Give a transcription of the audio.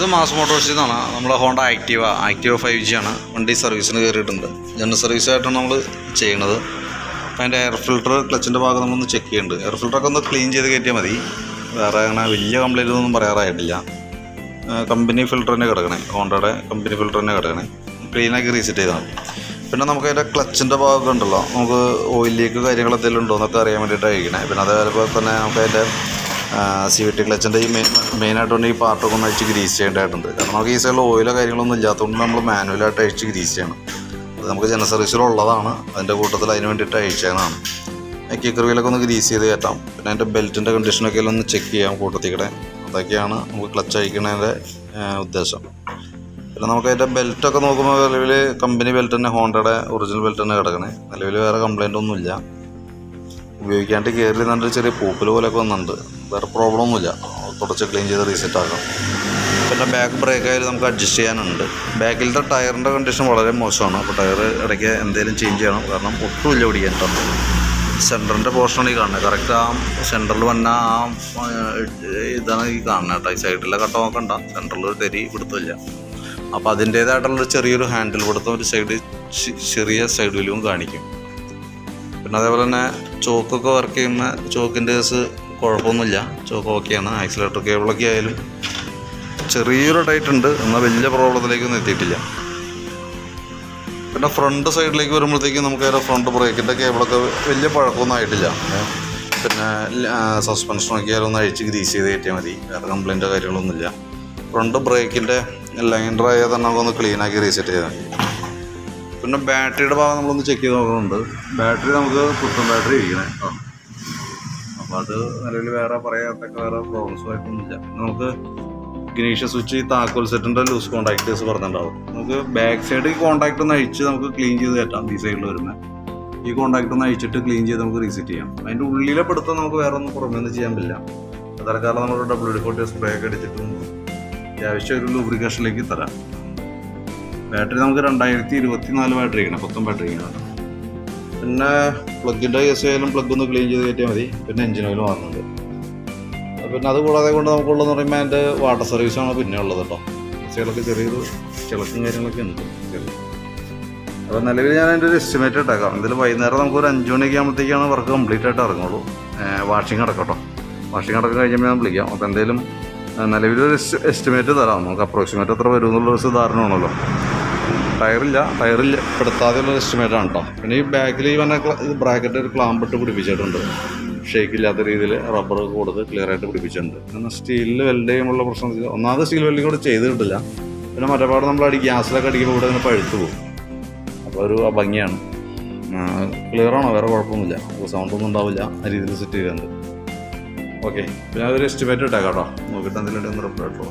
ഇത് മാസ് മോട്ടോഴ്സിൽ നിന്നാണ് നമ്മളെ Honda Activa Activa five G ആണ്. വണ്ടി സർവീസിന് കയറിയിട്ടുണ്ട്. ജനറൽ സർവീസ് ആയിട്ടാണ് നമ്മൾ ചെയ്യണത് അപ്പോൾ അതിന്റെ എയർ ഫിൽട്ടർ ക്ലച്ചിന്റെ ഭാഗം നമ്മളൊന്ന് ചെക്ക് ചെയ്യുന്നുണ്ട് എയർ ഫിൽട്ടറൊക്കെ ഒന്ന് ക്ലീൻ ചെയ്ത് കയറ്റിയാൽ മതി. വേറെ അങ്ങനെ വലിയ കംപ്ലൈന്റ് ഒന്നും പറയാറായിട്ടില്ല. കമ്പനി ഫിൽട്ടർ തന്നെ കിടക്കണേ. ഹോണ്ടയുടെ കമ്പനി ഫിൽട്ടർ തന്നെ കിടക്കണേ. ക്ലീനാക്കി റീസെറ്റ് ചെയ്താൽ പിന്നെ നമുക്ക് അതിന്റെ ക്ലച്ചിന്റെ ഭാഗമൊക്കെ ഉണ്ടല്ലോ. നമുക്ക് ഓയിൽ ലീക്ക് കാര്യങ്ങൾ ഉണ്ടോ എന്നൊക്കെ അറിയാൻ വേണ്ടിയിട്ടാണ് കഴിക്കണേ പിന്നെ അതേപോലെ തന്നെ നമുക്ക് അതിന്റെ സി വി ടി ക്ലച്ചിന്റെ ഈ മെയിൻ മെയിനായിട്ട് ഈ പാർട്ടൊക്കെ ഒന്ന് അഴിച്ച് ഗ്രീസ് ചെയ്യേണ്ടതായിട്ടുണ്ട്. കാരണം നമുക്ക് ഈ സൈഡിൽ ഓയിലോ കാര്യങ്ങളൊന്നും ഇല്ലാത്തതുകൊണ്ട് നമ്മൾ മാനുവലായിട്ട് അഴിച്ച് ഗ്രീസ് ചെയ്യണം. അത് നമുക്ക് ജന സർവീസിലുള്ളതാണ് അതിന്റെ കൂട്ടത്തിൽ അതിന് വേണ്ടിയിട്ട് അഴിച്ചതാണ് കിക്കർ വീലൊക്കെ ഒന്ന് ഗ്രീസ് ചെയ്ത് കയറ്റാം. പിന്നെ അതിന്റെ ബെൽറ്റിന്റെ കണ്ടീഷനൊക്കെ ഒന്ന് ചെക്ക് ചെയ്യാം കൂട്ടത്തിക്കടെ. അതൊക്കെയാണ് നമുക്ക് ക്ലച്ച് അഴിക്കുന്നതിന്റെ ഉദ്ദേശം. പിന്നെ നമുക്ക് അതിന്റെ ബെൽറ്റൊക്കെ നോക്കുമ്പോൾ നിലവിൽ കമ്പനി ബെൽറ്റ് തന്നെ ഹോണ്ടയുടെ ഒറിജിനൽ ബെൽറ്റ് തന്നെ കിടക്കണേ. നിലവിൽ വേറെ കംപ്ലൈന്റ് ഒന്നുമില്ല. ഉപയോഗിക്കാണ്ട് കയറി നിന്നിട്ട് ചെറിയ പൂപ്പൽ പോലെയൊക്കെ വന്നിട്ടുണ്ട്. വേറെ പ്രോബ്ലം ഒന്നുമില്ല. തുടച്ച് ക്ലീൻ ചെയ്ത് റീസെറ്റ് ആക്കാം. പിന്നെ ബാക്ക് ബ്രേക്ക് ആയാലും നമുക്ക് അഡ്ജസ്റ്റ് ചെയ്യാനുണ്ട്. ബാക്കിലത്തെ ടയറിന്റെ കണ്ടീഷൻ വളരെ മോശമാണ്. അപ്പോൾ ടയർ ഇടയ്ക്ക് എന്തെങ്കിലും ചേഞ്ച് ചെയ്യണം. കാരണം ഒട്ടുമില്ല പിടിക്കാൻ കേട്ടോ. സെന്ററിന്റെ പോർഷനാണ് ഈ കാണുന്നത്. കറക്റ്റ് ആ സെന്ററിൽ വന്ന ആ ഇതാണ് ഈ കാണുന്നത് കേട്ടോ. ഈ സൈഡിലെ കട്ട നോക്കണ്ട. സെന്ററിൽ ഒരു തെരി പിടുത്തമില്ല. അപ്പോൾ അതിന്റേതായിട്ടുള്ളൊരു ചെറിയൊരു ഹാൻഡിൽ കൊടുത്ത ഒരു സൈഡ് ചെറിയ സൈഡ് വിലുവും കാണിക്കും. പിന്നെ അതേപോലെ തന്നെ ചോക്കൊക്കെ വർക്ക് ചെയ്യുന്ന ചോക്കിന്റെ കേസ് കുഴപ്പമൊന്നുമില്ല. ചോക്ക് ഓക്കെയാണ് ആക്സിലേറ്റർ കേബിളൊക്കെ ആയാലും ചെറിയൊരു ടൈറ്റ് ഉണ്ട്. എന്നാൽ വലിയ പ്രോബ്ലത്തിലേക്കൊന്നും എത്തിയിട്ടില്ല. പിന്നെ ഫ്രണ്ട് സൈഡിലേക്ക് വരുമ്പോഴത്തേക്കും നമുക്ക് അതിന്റെ ഫ്രണ്ട് ബ്രേക്കിന്റെ കേബിളൊക്കെ വലിയ പഴക്കമൊന്നും ആയിട്ടില്ല. പിന്നെ സസ്പെൻഷനൊക്കെ ആയാലും ഒന്ന് അഴിച്ച് ഗ്രീസ് ചെയ്ത് കയറ്റിയാൽ മതി. വേറെ കംപ്ലൈന്റോ കാര്യങ്ങളൊന്നുമില്ല. ഫ്രണ്ട് ബ്രേക്കിന്റെ ലൈൻഡർ ആയാൽ തന്നെ നമുക്കൊന്ന് ക്ലീനാക്കി റീസെറ്റ് ചെയ്താൽ മതി പിന്നെ ബാറ്ററിയുടെ ഭാഗം നമ്മളൊന്ന് ചെക്ക് ചെയ്ത് നോക്കുന്നുണ്ട്. ബാറ്ററി നമുക്ക് പുത്തൻ ബാറ്ററി ഇരിക്കണേ. അപ്പോൾ അത് നിലവിൽ വേറെ പറയാത്തൊക്കെ വേറെ പ്രോബ്ലംസ് നമുക്ക് ഗ്നീഷ്യ സ്വിച്ച് ഈ താക്കോൽ സെറ്റിന്റെ ലൂസ് കോൺടാക്റ്റേഴ്സ് പറഞ്ഞിട്ടുണ്ടാവും. നമുക്ക് ബാക്ക് സൈഡ് ഈ കോൺടാക്ട് ഒന്ന് അഴിച്ച് നമുക്ക് ക്ലീൻ ചെയ്ത് കയറ്റാം ഈ സൈഡിൽ വരുന്നത് ഈ കോൺടാക്ട് ഒന്ന് അഴിച്ചിട്ട് ക്ലീൻ ചെയ്ത് നമുക്ക് റീസെറ്റ് ചെയ്യാം. അതിന്റെ ഉള്ളിലെ പിടുത്തം നമുക്ക് വേറെ ഒന്നും പുറമേ ഒന്നും ചെയ്യാൻ പറ്റില്ല. തൽക്കാലം നമ്മൾ ഡബ്ല്യു ഡി ഫോർട്ടി സ്പ്രേ ഒക്കെ അടിച്ചിട്ട് അത്യാവശ്യം ഒരു ലൂബ്രിക്കേഷനിലേക്ക് തരാം. ബാറ്ററി നമുക്ക് രണ്ടായിരത്തി ഇരുപത്തി നാല് ബാറ്ററിയാണ് ബാറ്ററി ബാറ്ററിയാണ് പിന്നെ പ്ലഗിന്റെ കേസ് ആയാലും പ്ലഗ് ഒന്ന് ക്ലീൻ ചെയ്ത് കയറ്റിയാൽ മതി പിന്നെ എഞ്ചിൻ ഓയിൽ വാങ്ങുന്നുണ്ട്. പിന്നെ അത് കൂടാതെ കൊണ്ട് നമുക്കുള്ളതെന്ന് പറയുമ്പോൾ അതിന്റെ വാട്ടർ സർവീസാണ് പിന്നെ ഉള്ളത് കേട്ടോ ചിലക്ക് ചെറിയൊരു ചിളക്കും കാര്യങ്ങളൊക്കെ ഉണ്ട് ചെറിയ. അപ്പോൾ നിലവിൽ ഞാൻ അതിന്റെ ഒരു എസ്റ്റിമേറ്റ് ഇട്ടേക്കാം ഇതിൽ വൈകുന്നേരം നമുക്ക് ഒരു അഞ്ച് മണിയൊക്കെ ആകുമ്പോഴത്തേക്കാണ് വർക്ക് കംപ്ലീറ്റ് ആയിട്ട് ഇറങ്ങുള്ളൂ. വാഷിംഗ് അടക്കട്ടോ വാഷിംഗ് അടക്കം കഴിയുമ്പോൾ ഞാൻ വിളിക്കാം. അപ്പോൾ എന്തെങ്കിലും നിലവിലൊരു എസ്റ്റിമേറ്റ് തരാം. നമുക്ക് അപ്രോക്സിമേറ്റ് എത്ര വരും എന്നുള്ളൊരു ധാരണ ആണല്ലോ ടയറില്ല ടയറിൽ പെടുത്താതെയുള്ള എസ്റ്റിമേറ്റ് ആണ് കേട്ടോ പിന്നെ ഈ ബാക്കിൽ ഈ വന്ന ബ്രാക്കറ്റ് ഒരു ക്ലാമ്പിട്ട് പിടിപ്പിച്ചിട്ടുണ്ട്. ഷേക്ക് ഇല്ലാത്ത രീതിയിൽ റബ്ബർ കൊടുത്ത് ക്ലിയർ ആയിട്ട് പിടിപ്പിച്ചിട്ടുണ്ട്. പിന്നെ സ്റ്റീലിൽ വെൽഡ് ചെയ്യുമ്പോൾ പ്രശ്നം ഒന്നാമത് സ്റ്റീൽ വെൽഡിങ് കൂടെ ചെയ്ത് കിട്ടില്ല പിന്നെ മറ്റേപാട് നമ്മൾ അടി ഗ്യാസിലൊക്കെ അടിക്കുമ്പോൾ ഇവിടെ ഇങ്ങനെ പഴുത്തു പോകും. അപ്പോൾ ഒരു ഭംഗിയാണ് ക്ലിയർ ആണോ? വേറെ കുഴപ്പമൊന്നുമില്ല. സൗണ്ട് ഒന്നും ഉണ്ടാവില്ല. ആ രീതിയിൽ സെറ്റ് ചെയ്തിട്ടുണ്ട് ഓക്കെ പിന്നെ അതൊരു എസ്റ്റിമേറ്റ് ഇട്ടേക്കാം കേട്ടോ നോക്കിയിട്ട് എന്തെങ്കിലും ഒന്ന് റിപ്ലൈ ഇട്ടോ